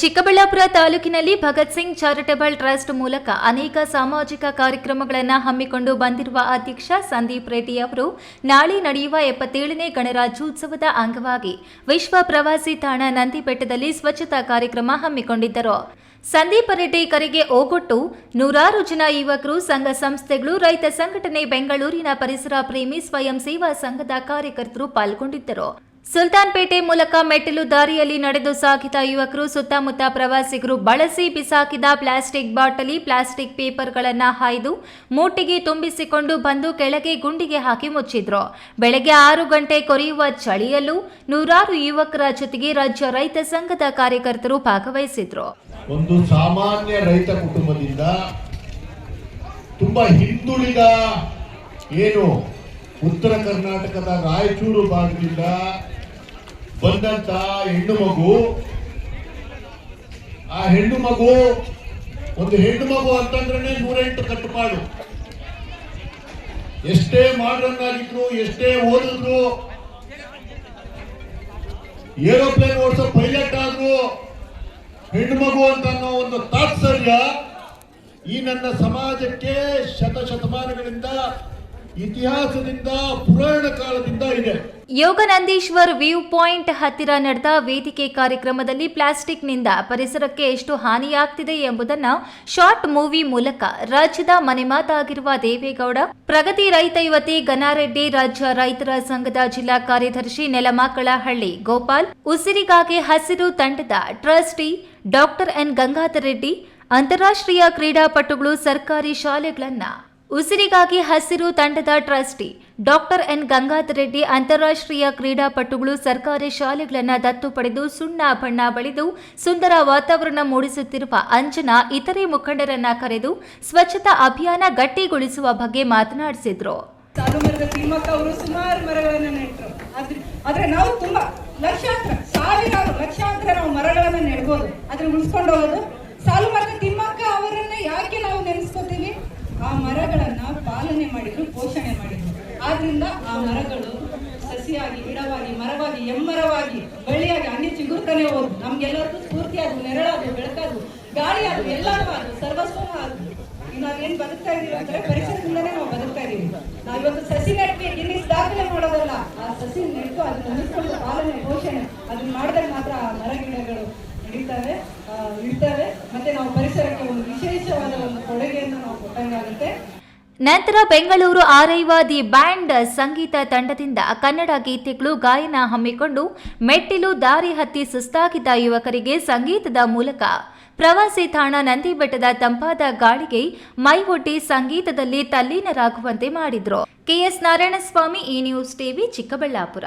ಚಿಕ್ಕಬಳ್ಳಾಪುರ ತಾಲೂಕಿನಲ್ಲಿ Bhagat Singh charitable trust ಮೂಲಕ ಅನೇಕ ಸಾಮಾಜಿಕ ಕಾರ್ಯಕ್ರಮಗಳನ್ನು ಹಮ್ಮಿಕೊಂಡು ಬಂದಿರುವ ಅಧ್ಯಕ್ಷ ಸಂದೀಪ್ ರೆಡ್ಡಿ ಅವರು, ನಾಳೆ ನಡೆಯುವ ಎಪ್ಪತ್ತೇಳನೇ ಗಣರಾಜ್ಯೋತ್ಸವದ ಅಂಗವಾಗಿ ವಿಶ್ವ ಪ್ರವಾಸಿ ತಾಣ ನಂದಿಬೆಟ್ಟದಲ್ಲಿ ಸ್ವಚ್ಛತಾ ಕಾರ್ಯಕ್ರಮ ಹಮ್ಮಿಕೊಂಡಿದ್ದರು. ಸಂದೀಪ್ ರೆಡ್ಡಿ ಕರೆಗೆ ಓಗೊಟ್ಟು ನೂರಾರು ಜನ ಯುವಕರು ಸಂಘ ಸಂಸ್ಥೆಗಳು, ರೈತ ಸಂಘಟನೆ ಬೆಂಗಳೂರಿನ ಪರಿಸರ ಪ್ರೇಮಿ ಸ್ವಯಂ ಸೇವಾ ಸಂಘದ ಕಾರ್ಯಕರ್ತರು ಪಾಲ್ಗೊಂಡಿದ್ದರು. ಸುಲ್ತಾನ್ಪೇಟೆ ಮೂಲಕ ಮೆಟ್ಟಿಲು ದಾರಿಯಲ್ಲಿ ನಡೆದು ಸಾಗಿದ ಯುವಕರು ಸುತ್ತಮುತ್ತ ಪ್ರವಾಸಿಗರು ಬಳಸಿ ಬಿಸಾಕಿದ ಪ್ಲಾಸ್ಟಿಕ್ ಬಾಟಲಿ, ಪ್ಲಾಸ್ಟಿಕ್ ಪೇಪರ್ಗಳನ್ನು ಹಾಯ್ದು ಮೂಟಿಗೆ ತುಂಬಿಸಿಕೊಂಡು ಬಂದು ಕೆಳಗೆ ಗುಂಡಿಗೆ ಹಾಕಿ ಮುಚ್ಚಿದ್ರು. ಬೆಳಗ್ಗೆ ಆರು ಗಂಟೆ ಕೊರೆಯುವ ಚಳಿಯಲ್ಲೂ ನೂರಾರು ಯುವಕರ ಜೊತೆಗೆ ರಾಜ್ಯ ರೈತ ಸಂಘದ ಕಾರ್ಯಕರ್ತರು ಭಾಗವಹಿಸಿದ್ರು. ಒಂದು ಸಾಮಾನ್ಯ ರೈತ ಕುಟುಂಬದಿಂದ ತುಂಬಾ ಹಿಂದುಳಿದ ಏನು ಉತ್ತರ ಕರ್ನಾಟಕದ ರಾಯಚೂರು ಭಾಗದಿಂದ ಬಂದಂತ ಹೆಣ್ಣು ಮಗು, ಆ ಹೆಣ್ಣು ಮಗು ಒಂದು ಹೆಣ್ಣು ಮಗು ಅಂತಂದ್ರೆ ನೂರೆಂಟು ಕಟ್ಟುಪಾಡು. ಎಷ್ಟೇ ಮಾಡ್ರನ್ ಎಷ್ಟೇ ಓದಿದ್ರು, ಏರೋಪ್ಲೇನ್ ಓಡಿಸೋ ಹೆಣ್ಣು ಅಂತ ಅನ್ನೋ ಒಂದು ತಾತ್ಸರ್ಯ ಈ ನನ್ನ ಸಮಾಜಕ್ಕೆ ಶತಶತಮಾನಗಳಿಂದ ಇತಿಹಾಸದಿಂದ, ಪುರಾಣ ಕಾಲದಿಂದ ಇದೆ. ಯೋಗನಂದೀಶ್ವರ್ ವ್ಯೂ ಪಾಯಿಂಟ್ ಹತ್ತಿರ ನಡೆದ ವೇದಿಕೆ ಕಾರ್ಯಕ್ರಮದಲ್ಲಿ ಪ್ಲಾಸ್ಟಿಕ್ನಿಂದ ಪರಿಸರಕ್ಕೆ ಎಷ್ಟು ಹಾನಿಯಾಗ್ತಿದೆ ಎಂಬುದನ್ನು ಶಾರ್ಟ್ ಮೂವಿ ಮೂಲಕ ರಾಜ್ಯದ ಮನೆಮಾತಾಗಿರುವ ದೇವೇಗೌಡ, ಪ್ರಗತಿ ರೈತ ಯುವತಿ ಗನಾರೆಡ್ಡಿ, ರಾಜ್ಯ ರೈತರ ಸಂಘದ ಜಿಲ್ಲಾ ಕಾರ್ಯದರ್ಶಿ ನೆಲಮಾಕಳಹಳ್ಳಿ ಗೋಪಾಲ್, ಉಸಿರಿಗಾಗಿ ಹಸಿರು ತಂಡದ trustee doctor N Gangadhar Reddy, ಅಂತಾರಾಷ್ಟ್ರೀಯ ಕ್ರೀಡಾಪಟುಗಳು ಸರ್ಕಾರಿ ಶಾಲೆಗಳನ್ನ ಉಸಿರಿಗಾಗಿ ಹಸಿರು ತಂಡದ trustee doctor N Gangadhar Reddy ಅಂತಾರಾಷ್ಟ್ರೀಯ ಕ್ರೀಡಾಪಟುಗಳು ಸರ್ಕಾರಿ ಶಾಲೆಗಳನ್ನು ದತ್ತು ಪಡೆದು ಸುಣ್ಣ ಬಣ್ಣ ಬಳಿದು ಸುಂದರ ವಾತಾವರಣ ಮೂಡಿಸುತ್ತಿರುವ ಅಂಜನಾ ಇತರೆ ಮುಖಂಡರನ್ನ ಕರೆದು ಸ್ವಚ್ಛತಾ ಅಭಿಯಾನ ಗಟ್ಟಿಗೊಳಿಸುವ ಬಗ್ಗೆ ಮಾತನಾಡಿಸಿದ್ರು. ಲಕ್ಷಾಂತರ ಸಾವಿರಾರು ಲಕ್ಷಾಂತರ ನಾವು ಮರಗಳನ್ನ ನೆಡ್ಬೋದು. ಆದ್ರೆ ಉಳಿಸ್ಕೊಂಡು ಹೋಗೋದು ಸಾಲು ಮರದ ಆ ಮರಗಳನ್ನ ಪಾಲನೆ ಮಾಡಿದ್ರು ಪೋಷಣೆ ಮಾಡಿದ್ರು. ಆದ್ರಿಂದ ಆ ಮರಗಳು ಸಸಿಯಾಗಿ ಗಿಡವಾಗಿ ಮರವಾಗಿ ಎಮ್ಮರವಾಗಿ ಬಳ್ಳಿಯಾಗಿ ಹಂಗೆ ಚಿಗುರ್ತಾನೆ ಹೋದ್ರು. ನಮ್ಗೆಲ್ಲರಿಗೂ ಸ್ಫೂರ್ತಿ ಅದು ನೆರಳಾದ್ರು ಬೆಳಕಾದ್ರು ಗಾಳಿ ಅದು ಎಲ್ಲರೂ ಅದು ಸರ್ವಸ್ವ ಈಗ ನಾವೇನ್ ಬದುಕ್ತಾ ಇದೀವಿ ಅಂದ್ರೆ ಪರಿಸರದಿಂದನೇ ನಾವು ಬದುಕ್ತಾ ಇದೀವಿ ನಾವಿವತ್ತು ಸಸಿ ನೆಟ್ಟಿ ಗಿನ್ನಿಸ್ ದಾಖಲೆ ಮಾಡೋದಲ್ಲ ಆ ಸಸಿ ನೆಟ್ಟು ಅದನ್ನ ಉಳಿಸ್ಕೊಂಡು ಪಾಲನೆ ಪೋಷಣೆ ಅದನ್ನ ಮಾಡಿದಾಗ ಮಾತ್ರ ಆ ಮರ ಗಿಡಗಳು ನಡೀತವೆ ಆ, ಇರ್ತವೆ. ಮತ್ತೆ ನಾವು ಪರಿಸರಕ್ಕೆ ಒಂದು ವಿಶೇಷವಾದ ಒಂದು ಕೊಡುಗೆಯನ್ನು ಕೊಟ್ಟಂಗಾಗುತ್ತೆ ನಂತರ ಬೆಂಗಳೂರು ಆರೈವ ದಿ ಬ್ಯಾಂಡ್ ಸಂಗೀತ ತಂಡದಿಂದ ಕನ್ನಡ ಗೀತೆಗಳು ಗಾಯನ ಹಮ್ಮಿಕೊಂಡು ಮೆಟ್ಟಿಲು ದಾರಿ ಹತ್ತಿ ಸುಸ್ತಾಗಿದ್ದ ಯುವಕರಿಗೆ ಸಂಗೀತದ ಮೂಲಕ ಪ್ರವಾಸಿ ತಾಣ ನಂದಿಬೆಟ್ಟದ ತಂಪಾದ ಗಾಳಿಗೆ ಮೈಹೊಟ್ಟಿ ಸಂಗೀತದಲ್ಲಿ ತಲ್ಲೀನರಾಗುವಂತೆ ಮಾಡಿದ್ರು. ಕೆಎಸ್ ನಾರಾಯಣಸ್ವಾಮಿ, ಈ ನ್ಯೂಸ್ ಟಿವಿ ಚಿಕ್ಕಬಳ್ಳಾಪುರ.